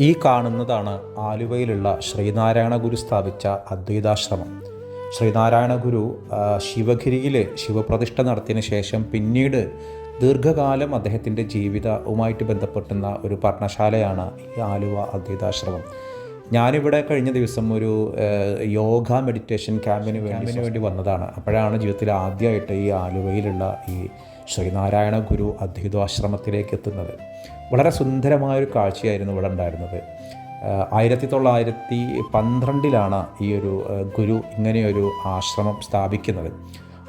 ഈ കാണുന്നതാണ് ആലുവയിലുള്ള ശ്രീനാരായണ ഗുരു സ്ഥാപിച്ച അദ്വൈതാശ്രമം. ശ്രീനാരായണ ഗുരു ശിവഗിരിയിലെ ശിവഗിരിയിൽ ശിവപ്രതിഷ്ഠ നടത്തിയതിന് ശേഷം പിന്നീട് ദീർഘകാലം അദ്ദേഹത്തിന്റെ ജീവിതവുമായിട്ട് ബന്ധപ്പെട്ടുന്ന ഒരു പഠനശാലയാണ് ഈ ആലുവ അദ്വൈതാശ്രമം. ഞാനിവിടെ കഴിഞ്ഞ ദിവസം ഒരു യോഗ മെഡിറ്റേഷൻ ക്യാമ്പിന് വേണ്ടി വേണ്ടി വന്നതാണ്. അപ്പോഴാണ് ജീവിതത്തിൽ ആദ്യമായിട്ട് ഈ ആലുവയിലുള്ള ഈ ശ്രീനാരായണ ഗുരു അദ്വൈതാശ്രമത്തിലേക്ക് എത്തുന്നത്. വളരെ സുന്ദരമായൊരു കാഴ്ചയായിരുന്നു ഇവിടെ ഉണ്ടായിരുന്നത്. ആയിരത്തി തൊള്ളായിരത്തി പന്ത്രണ്ടിലാണ് ഈ ഒരു ഗുരു ഇങ്ങനെയൊരു ആശ്രമം സ്ഥാപിക്കുന്നത്.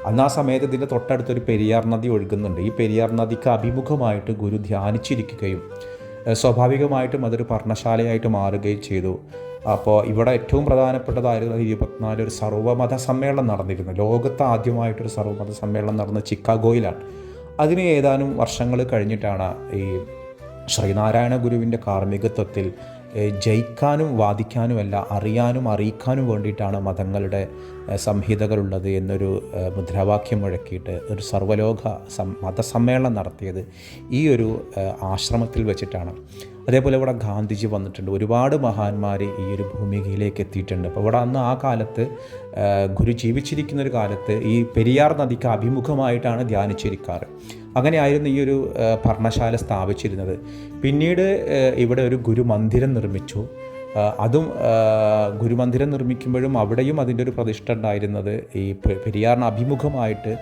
അന്ന് ആ സമയത്ത് ഇതിന്റെ തൊട്ടടുത്തൊരു പെരിയാർ നദി ഒഴുകുന്നുണ്ട്. ഈ പെരിയാർ നദിക്ക് അഭിമുഖമായിട്ട് ഗുരു ധ്യാനിച്ചിരിക്കുകയും സ്വാഭാവികമായിട്ടും അതൊരു പർണശാലയായിട്ട് മാറുകയും ചെയ്തു. അപ്പോൾ ഇവിടെ ഏറ്റവും പ്രധാനപ്പെട്ടതായിരുന്നു ഇരുപത്തിനാല് ഒരു സർവമത സമ്മേളനം നടന്നിരുന്നു. ലോകത്ത് ആദ്യമായിട്ടൊരു സർവമത സമ്മേളനം നടന്ന ചിക്കാഗോയിലാണ്. അതിന് ഏതാനും വർഷങ്ങൾ കഴിഞ്ഞിട്ടാണ് ഈ ശ്രീനാരായണ ഗുരുവിന്റെ കാർമ്മികത്വത്തിൽ ജയിക്കാനും വാദിക്കാനുമല്ല അറിയാനും അറിയിക്കാനും വേണ്ടിയിട്ടാണ് മതങ്ങളുടെ സംഹിതകളുള്ളത് എന്നൊരു മുദ്രാവാക്യം മുഴക്കിയിട്ട് ഒരു സർവലോക സം മതസമ്മേളനം നടത്തിയത് ഈ ഒരു ആശ്രമത്തിൽ വെച്ചിട്ടാണ്. അതേപോലെ ഇവിടെ ഗാന്ധിജി വന്നിട്ടുണ്ട്. ഒരുപാട് മഹാന്മാർ ഈ ഒരു ഭൂമികയിലേക്ക് എത്തിയിട്ടുണ്ട്. അപ്പോൾ ഇവിടെ അന്ന് ആ കാലത്ത് ഗുരു ജീവിച്ചിരിക്കുന്ന ഒരു കാലത്ത് ഈ പെരിയാർ നദിക്ക് അഭിമുഖമായിട്ടാണ് ധ്യാനിച്ചിരിക്കാറ്. അങ്ങനെയായിരുന്നു ഈ ഒരു ഭരണശാല സ്ഥാപിച്ചിരുന്നത്. പിന്നീട് ഇവിടെ ഒരു ഗുരുമന്ദിരം നിർമ്മിച്ചു. അതും ഗുരുമന്ദിരം നിർമ്മിക്കുമ്പോഴും അവിടെയും അതിന്റെ ഒരു പ്രതിഷ്ഠ ഉണ്ടായിരുന്നത് ഈ പെരിയാറിന് അഭിമുഖമായിട്ട്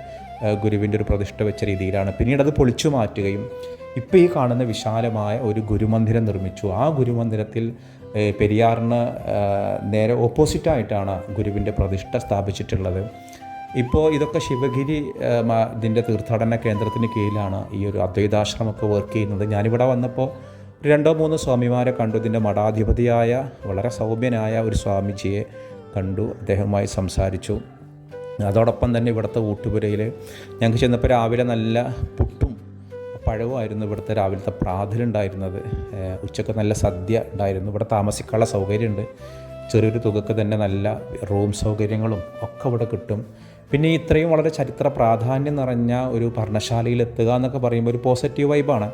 ഗുരുവിന്റെ ഒരു പ്രതിഷ്ഠ വെച്ച രീതിയിലാണ്. പിന്നീട് അത് പൊളിച്ചു മാറ്റുകയും ഇപ്പോൾ ഈ കാണുന്ന വിശാലമായ ഒരു ഗുരുമന്ദിരം നിർമ്മിച്ചു. ആ ഗുരുമന്ദിരത്തിൽ പെരിയാറിന് നേരെ ഓപ്പോസിറ്റായിട്ടാണ് ഗുരുവിന്റെ പ്രതിഷ്ഠ സ്ഥാപിച്ചിട്ടുള്ളത്. ഇപ്പോൾ ഇതൊക്കെ ശിവഗിരി ഇതിന്റെ തീർത്ഥാടന കേന്ദ്രത്തിന് കീഴിലാണ് ഈ ഒരു അദ്വൈതാശ്രമമൊക്കെ വർക്ക് ചെയ്യുന്നത്. ഞാനിവിടെ വന്നപ്പോൾ രണ്ടോ മൂന്നോ സ്വാമിമാരെ കണ്ടു. ഇതിന്റെ മഠാധിപതിയായ വളരെ സൗമ്യനായ ഒരു സ്വാമിജിയെ കണ്ടു. അദ്ദേഹവുമായി സംസാരിച്ചു. അതോടൊപ്പം തന്നെ ഇവിടുത്തെ ഊട്ടുപുരയിൽ ഞങ്ങൾക്ക് ചെന്നപ്പോൾ രാവിലെ നല്ല പുട്ടും പഴവുമായിരുന്നു ഇവിടുത്തെ രാവിലത്തെ പ്രാതലുണ്ടായിരുന്നത്. ഉച്ചയ്ക്ക് നല്ല സദ്യ ഉണ്ടായിരുന്നു. ഇവിടെ താമസിക്കാനുള്ള സൗകര്യമുണ്ട്. ചെറിയൊരു തുകക്ക് തന്നെ നല്ല റൂം സൗകര്യങ്ങളും ഒക്കെ ഇവിടെ കിട്ടും. പിന്നെ ഇത്രയും വളരെ ചരിത്ര പ്രാധാന്യം നിറഞ്ഞ ഒരു ഭരണശാലയിൽ എത്തുക എന്നൊക്കെ പറയുമ്പോൾ ഒരു പോസിറ്റീവ് വൈബാണ്.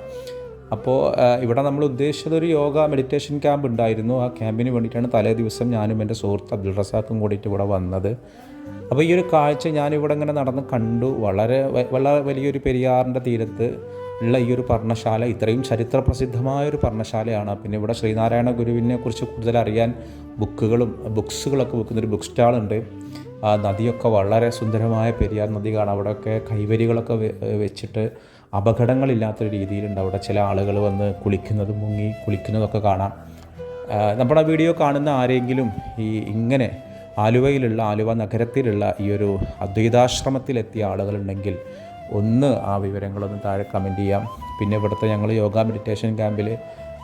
അപ്പോൾ ഇവിടെ നമ്മൾ ഉദ്ദേശിച്ചത് ഒരു യോഗ മെഡിറ്റേഷൻ ക്യാമ്പ് ഉണ്ടായിരുന്നു. ആ ക്യാമ്പിന് വേണ്ടിയിട്ടാണ് തലേ ദിവസം ഞാനും എന്റെ സുഹൃത്ത് അബ്ദുൾ റസാഖും കൂടിയിട്ട് ഇവിടെ വന്നത്. അപ്പോൾ ഈ ഒരു കാഴ്ച ഞാനിവിടെ ഇങ്ങനെ നടന്ന് കണ്ടു. വളരെ വളരെ വലിയൊരു പെരിയാറിന്റെ തീരത്ത് ഉള്ള ഈ ഒരു പർണശാല ഇത്രയും ചരിത്ര പ്രസിദ്ധമായ ഒരു പർണശാലയാണ് പിന്നെ ഇവിടെ ശ്രീനാരായണ ഗുരുവിനെ കുറിച്ച് കൂടുതൽ അറിയാൻ ബുക്കുകളും ബുക്സുകളൊക്കെ വെക്കുന്ന ഒരു ബുക്ക് സ്റ്റാളുണ്ട് ആ നദിയൊക്കെ വളരെ സുന്ദരമായ പെരിയാർ നദി കാണാം. അവിടെയൊക്കെ കൈവരികളൊക്കെ വെച്ചിട്ട് അപകടങ്ങളില്ലാത്തൊരു രീതിയിലുണ്ട്. അവിടെ ചില ആളുകൾ വന്ന് കുളിക്കുന്നതും മുങ്ങി കുളിക്കുന്നതൊക്കെ കാണാം. നമ്മുടെ വീഡിയോ കാണുന്ന ആരെങ്കിലും ഈ ഇങ്ങനെ ആലുവയിലുള്ള ആലുവ നഗരത്തിലുള്ള ഈ ഒരു അദ്വൈതാശ്രമത്തിലെത്തിയ ആളുകളുണ്ടെങ്കിൽ ഒന്ന് ആ വിവരങ്ങളൊന്ന് താഴെ കമന്റ് ചെയ്യാം. പിന്നെ ഇവിടുത്തെ ഞങ്ങൾ യോഗ മെഡിറ്റേഷൻ ക്യാമ്പിൽ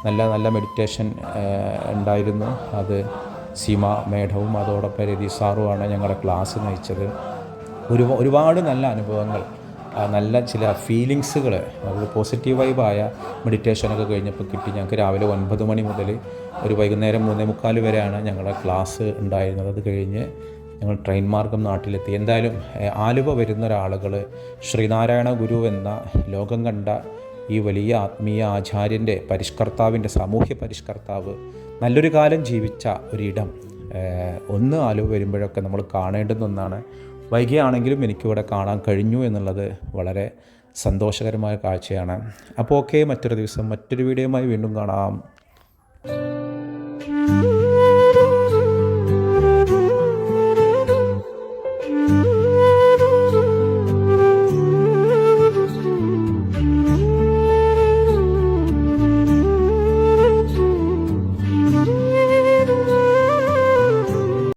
നല്ല നല്ല മെഡിറ്റേഷൻ ഉണ്ടായിരുന്നു. അത് സീമ മേഡവും അതോടൊപ്പം രതി സാറുമാണ് ഞങ്ങളുടെ ക്ലാസ് നയിച്ചത്. ഒരു ഒരുപാട് നല്ല അനുഭവങ്ങൾ നല്ല ചില ഫീലിങ്സുകൾ അതായത് പോസിറ്റീവ് വൈബായ മെഡിറ്റേഷനൊക്കെ കഴിഞ്ഞപ്പോൾ കിട്ടി. ഞങ്ങൾക്ക് രാവിലെ ഒൻപത് മണി മുതൽ ഒരു വൈകുന്നേരം മൂന്നേ മുക്കാൽ വരെയാണ് ഞങ്ങളുടെ ക്ലാസ് ഉണ്ടായിരുന്നത്. അത് കഴിഞ്ഞ് ഞങ്ങൾ ട്രെയിൻ മാർഗം നാട്ടിലെത്തി. എന്തായാലും ആലുവ വരുന്ന ഒരാളുകൾ ശ്രീനാരായണ ഗുരു എന്ന ലോകം കണ്ട ഈ വലിയ ആത്മീയ ആചാര്യന്റെ പരിഷ്കർത്താവിന്റെ സാമൂഹ്യ പരിഷ്കർത്താവ് നല്ലൊരു കാലം ജീവിച്ച ഒരിടം ഒന്ന് ആലുവ വരുമ്പോഴൊക്കെ നമ്മൾ കാണേണ്ടുന്ന ഒന്നാണ് വൈകിയാണെങ്കിലും എനിക്കിവിടെ കാണാൻ കഴിഞ്ഞു എന്നുള്ളത് വളരെ സന്തോഷകരമായ കാഴ്ചയാണ്. അപ്പോൾ ഓക്കെ മറ്റൊരു ദിവസം മറ്റൊരു വീഡിയോയുമായി വീണ്ടും കാണാം.